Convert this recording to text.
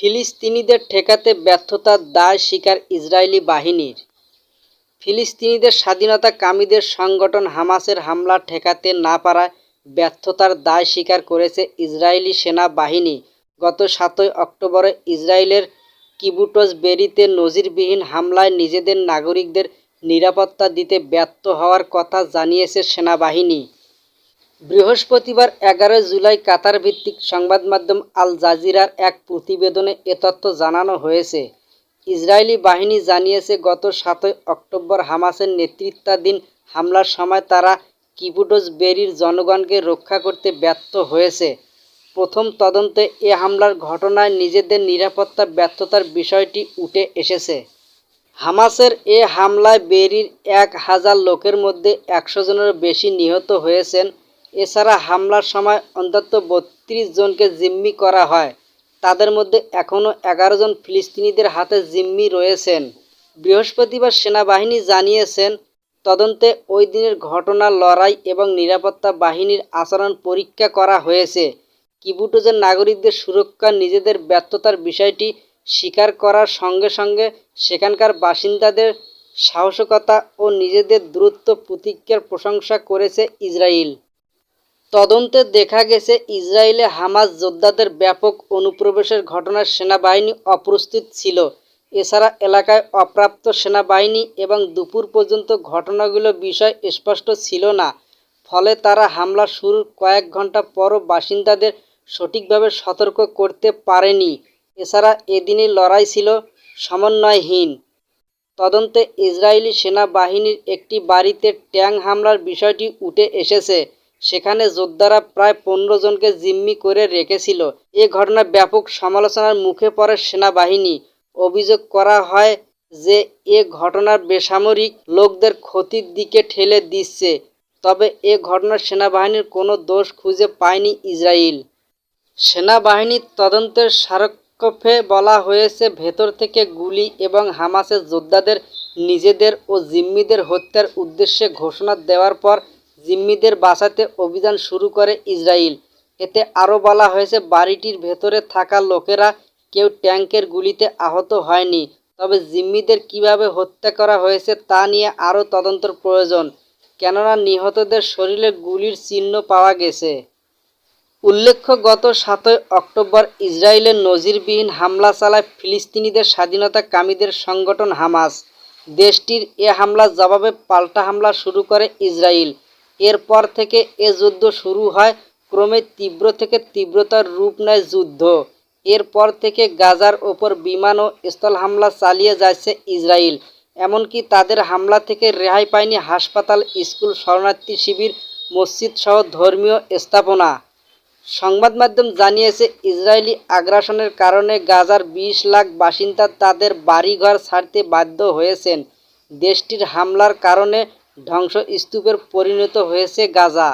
ফিলিস্তিনিদের ঠেকাতে ব্যর্থতার দায় স্বীকার ইসরায়েলি বাহিনীর। ফিলিস্তিনিদের স্বাধীনতা স্বাধীনতাকামীদের সংগঠন হামাসের হামলা ঠেকাতে না পারায় ব্যর্থতার দায় স্বীকার করেছে ইসরায়েলি সেনাবাহিনী। গত সাতই অক্টোবরে ইসরায়েলের কিবুটজ বেরিতে নজিরবিহীন হামলায় নিজেদের নাগরিকদের নিরাপত্তা দিতে ব্যর্থ হওয়ার কথা জানিয়েছে সেনাবাহিনী। বৃহস্পতিবার এগারো জুলাই কাতার ভিত্তিক সংবাদ মাধ্যম আল জাজিরার এক প্রতিবেদনে এ তথ্য জানানো হয়েছে। ইসরায়েলি বাহিনী জানিয়েছে, গত সাতই অক্টোবর হামাসের নেতৃত্বাধীন হামলার সময় তারা কিবুটজ বেরির জনগণকে রক্ষা করতে ব্যর্থ হয়েছে। প্রথম তদন্তে এ হামলার ঘটনায় নিজেদের নিরাপত্তা ব্যর্থতার বিষয়টি উঠে এসেছে। হামাসের এ হামলায় বেরির এক হাজার লোকের মধ্যে একশো জনের বেশি নিহত হয়েছেন এছাড়া হামলার সময় অন্তত বত্রিশ জনকে জিম্মি করা হয়। তাদের মধ্যে এখনও এগারো জন ফিলিস্তিনিদের হাতে জিম্মি রয়েছেন। বৃহস্পতিবার সেনাবাহিনী জানিয়েছেন, তদন্তে ওই দিনের ঘটনা, লড়াই এবং নিরাপত্তা বাহিনীর আচরণ পরীক্ষা করা হয়েছে। কিবুটজের নাগরিকদের সুরক্ষা, নিজেদের ব্যর্থতার বিষয়টি স্বীকার করার সঙ্গে সঙ্গে সেখানকার বাসিন্দাদের সাহসিকতা ও নিজেদের দূরত্ব প্রতিজ্ঞার প্রশংসা করেছে ইসরায়েল তদন্তে দেখা গেছে, ইসরায়েলে হামাস যোদ্ধাদের ব্যাপক অনুপ্রবেশের ঘটনায় সেনাবাহিনী অপ্রস্তুত ছিল। এছাড়া এলাকায় অপ্রাপ্ত সেনাবাহিনী এবং দুপুর পর্যন্ত ঘটনাগুলো বিষয় স্পষ্ট ছিল না। ফলে তারা হামলা শুরুর কয়েক ঘণ্টা পরও বাসিন্দাদের সঠিকভাবে সতর্ক করতে পারেনি। এছাড়া এদিনই লড়াই ছিল সমন্বয়হীন। তদন্তে ইসরায়েলি সেনাবাহিনীর একটি বাড়িতে ট্যাং হামলার বিষয়টি উঠে এসেছে। সেখানে যোদ্ধারা প্রায় পনেরো জনকে জিম্মি করে রেখেছিল। এ ঘটনা ব্যাপক সমালোচনার মুখে পড়ে সেনাবাহিনী। অভিযোগ করা হয় যে, এ ঘটনার বেসামরিক লোকদের ক্ষতির দিকে ঠেলে দিচ্ছে, তবে এ ঘটনার সেনাবাহিনীর কোনো দোষ খুঁজে পায়নি ইসরায়েল সেনাবাহিনীর তদন্তের স্মারকপে বলা হয়েছে, ভেতর থেকে গুলি এবং হামাসের যোদ্ধাদের নিজেদের ও জিম্মিদের হত্যার উদ্দেশ্যে ঘোষণা দেওয়ার পর জিম্মিদের বাঁচাতে অভিযান শুরু করে ইসরায়েল এতে আরও বলা হয়েছে, বাড়িটির ভেতরে থাকা লোকেরা কেউ ট্যাঙ্কের গুলিতে আহত হয়নি। তবে জিম্মিদের কীভাবে হত্যা করা হয়েছে তা নিয়ে আরও তদন্তর প্রয়োজন। কেননা নিহতদের শরীরে গুলির চিহ্ন পাওয়া গেছে। উল্লেখ্য, গত সাতই অক্টোবর ইসরায়েলের নজিরবিহীন হামলা চালায় ফিলিস্তিনিদের স্বাধীনতাকামীদের সংগঠন হামাস। দেশটির এ হামলার জবাবে পাল্টা হামলা শুরু করে ইসরায়েল এরপর থেকে এ যুদ্ধ শুরু হয়। ক্রমে তীব্র থেকে তীব্রতার রূপ নেয় যুদ্ধ। এরপর থেকে গাজার ওপর বিমান ও স্থল হামলা চালিয়ে যাচ্ছে ইসরায়েল এমনকি তাদের হামলা থেকে রেহাই পায়নি হাসপাতাল, স্কুল, শরণার্থী শিবির, মসজিদ সহ ধর্মীয় স্থাপনা। সংবাদ মাধ্যম জানিয়েছে ইসরায়েলি আগ্রাসনের কারণে গাজার বিশ লাখ বাসিন্দা তাদের বাড়িঘর ছাড়তে বাধ্য হয়েছেন। দেশটির হামলার কারণে ধ্বংসস্তূপের পরিণত হয়েছে গাজা।